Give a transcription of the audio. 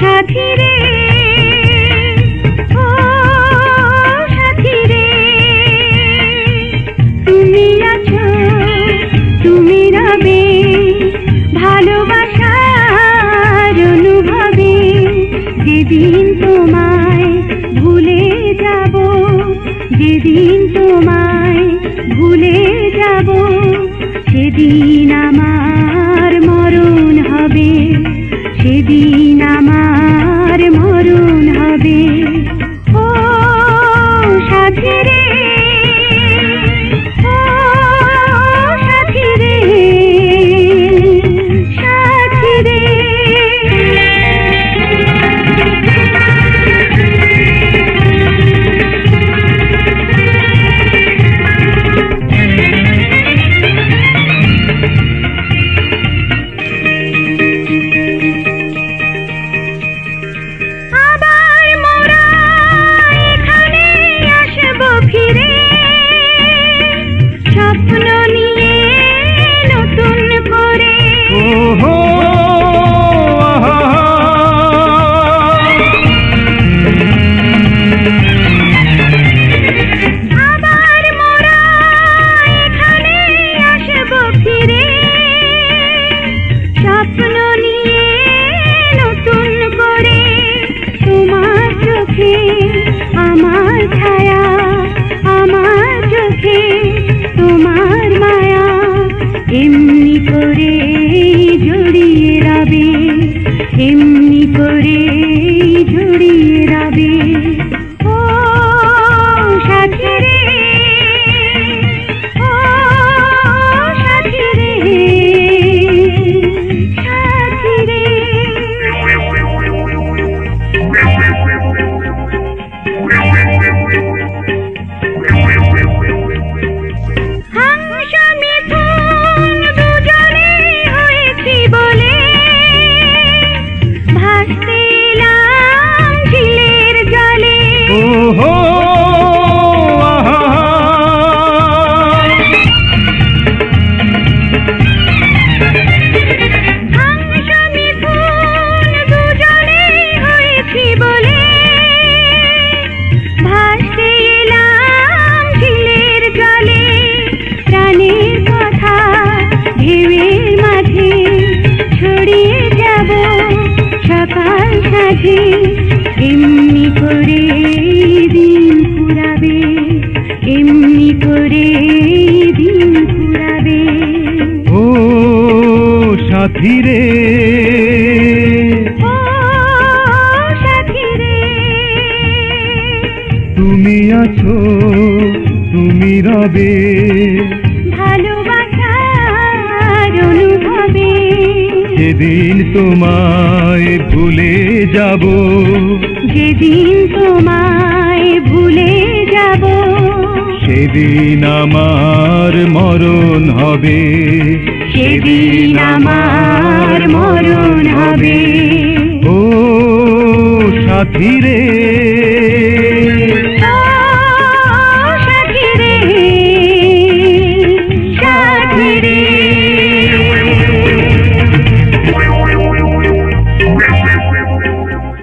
সাথীরে সাথীরে তুমি আছো, তুমি যেদিন তোমায় ভুলে যাব, যেদিন তোমায় ভুলে যাব, সেদিন আমার মরণ এমনি করে ধীরে। তুমি আছো তুমি রবে। যেদিন তোমায় ভুলে যাব যেদিন সেদিন আমার মরণ হবে। সেদিন আমার মরণ হবে। ও সাথী রে